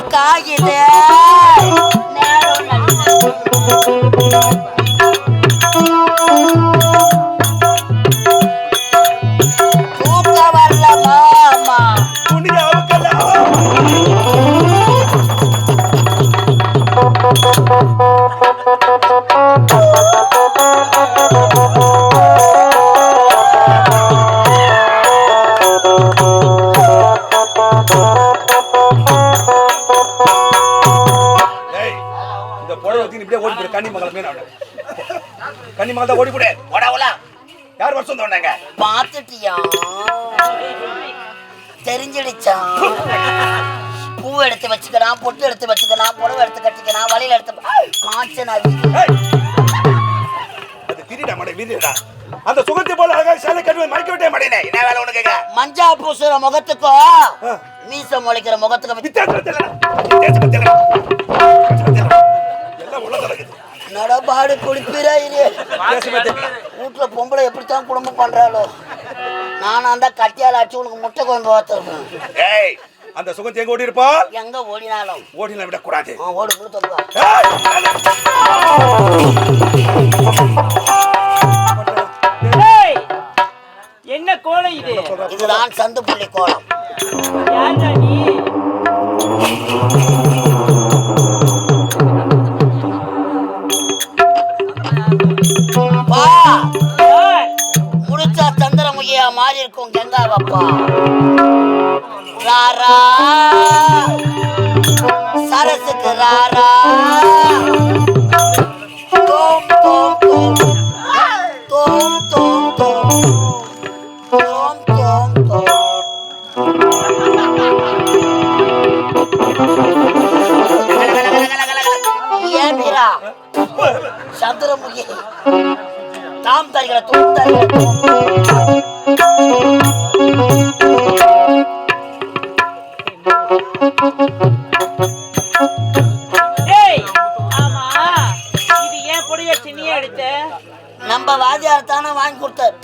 ಸಾಕಾಗಿದೆ Thank you. வச்சு நீ இப்படியே ஓடி போடு கன்னிமங்கலம் மீன் ஆடு கன்னிமங்கலம் தான் ஓடி போடு. ஓடாவலா யார் வருஷம் தோண்டாங்க பார்த்துட்டியா? தெரிஞ்சிடுச்சா? பூ எடுத்து வச்சுக்கலாம் பொட்டு எடுத்து வச்சுக்கலாம் புடவை எடுத்து கட்டிக்கலாம் வலையில எடுத்து காஞ்சனா அது திரிடா மடை வீதிடா அந்த சுகத்தை போல அழகா சேலை கட்டுவை மறைக்க விட்டே மடைனே என்ன வேலை உனக்கு மஞ்சா பூசுற முகத்துக்கும் ஆ. மீச முளைக்கிற வித்தியாசம் தெரியல வித்தியாசம் தெரியல குளிப்பிரா இது வித்தியாசமே தெரியல வீட்டுல பொம்பளை எப்படித்தான் குடும்பம் பண்றாளோ? நானா தான் கட்டியால அடிச்சு உனக்கு முட்டை குழம்பு வாத்திருப்பேன் ஏய் அந்த சுகத்தை எங்க ஓடி இருப்பால் எங்க ஓடினாலும். ஓடிலாம் விடக்கூடாது. ஆ, ஓடு என்ன கோலம் இது? இதுதான் சந்து புள்ளி கோலம் நீ? அப்பா. ராரா. சரசுக்கு ராரா. தோம் தோம் தோம். தோம் தோம் தோம். தோம் தோம் தோம். ஏன் சந்திரமுகி. தாம் தருகிற தூம் தருகிற தானே வாங்கி கொடுத்தார்.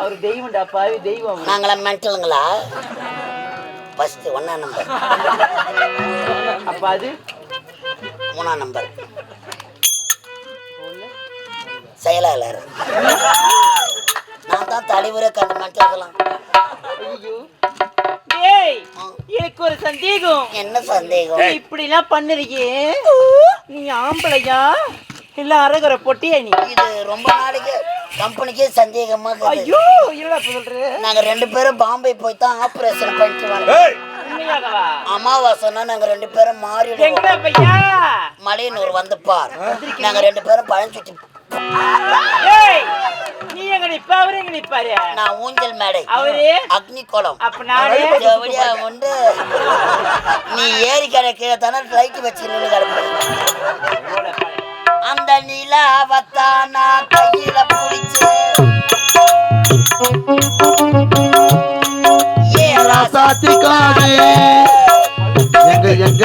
அவர் தெய்வம்டா பாவி தெய்வம் நாங்களாம் மென்டலுங்களா? ஃபர்ஸ்ட் ஒன்னா நம்பர் அப்ப அது? மூணாம் நம்பர் செயலாளர். நான் தான் தலைவரே கண்டு மென்டலுங்களாம் ஐயோ. ஏய் எனக்கு ஒரு சந்தேகம். என்ன சந்தேகம்? இப்படி எல்லாம் பண்ணுறீங்க நீ ஆம்பளையா? இல்ல அரகுற பொட்டியா நீ? இது ரொம்ப நாளைக்கு கம்பெனிக்கே சந்தேகமா. ஐயோ இப்ப சொல்ற? நாங்க ரெண்டு பேரும் பாம்பே போய் தான் ஆபரேஷன் பண்ணிட்டு வரோம். அமாவாசைன்னா நாங்க ரெண்டு பேரும் மாறிடுவோம். எங்கடா பையா? மலையனூர் வந்து பார். நாங்க ரெண்டு பேரும் பழஞ்சுட்டு ஏய் நீ எங்க நிப்ப அவரு எங்க நிப்பாரு? நான் ஊஞ்சல் மேடை. அவரு? அக்னி குளம் அப்ப நானு? ஜவுளியா உண்டு நீ ஏரி கீழே தானே லைட் வச்சு நின்று கிடப்ப. அந்த நிலாவத்தான் நான் கையில பிடிச்சு. ஏ ராசா. சாத்திக்காடு எங்க எங்க?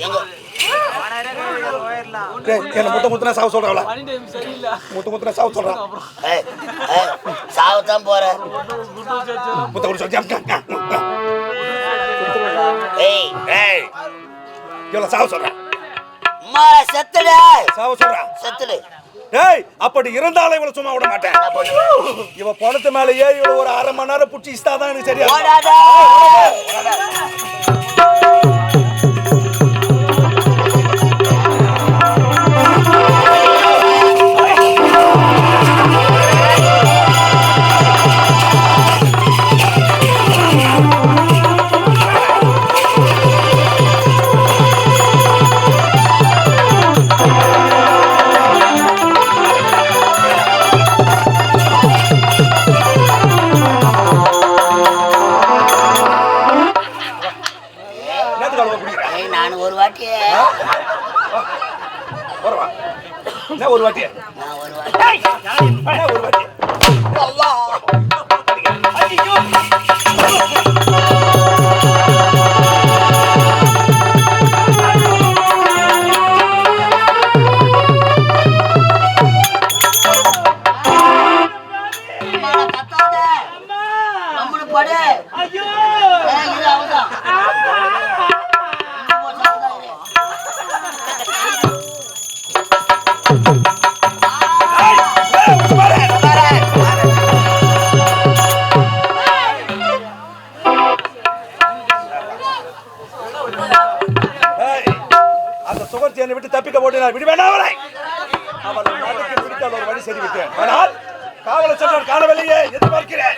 எங்க? டேய் என்ன முத்த முத்தனா சாவ சொல்றாங்களா முத்த முத்தனா சாவ சொல்றான் ஏய், ஏய், சாவத்தான் போற. முத்த குடி சொல்லி ஏய் ஏய். இவ்வளவு சாவ சொல்றான் அம்மா செத்துடு. சாவ சொல்றான் செத்துடு. அப்படி இருந்தாலும் இவளை சும்மா விட மாட்டேன்? இவ பணத்து மேல ஏறி இவள ஒரு அரை மணி நேரம் புடிச்சு இஸ்தாதான் எனக்கு சரியா ஒரு வாட்டி. ஒரு வாட்டி. அந்த சுகர் சேனை விட்டு தப்பிக்க போட்டு விடுவேன் அவரை. அவன் மனதிற்கு பிடித்து ஒரு வழி செய்து ஆனால் காவலர் சென்றவர் காணவில்லையே. எதிர்பார்க்கிறேன்.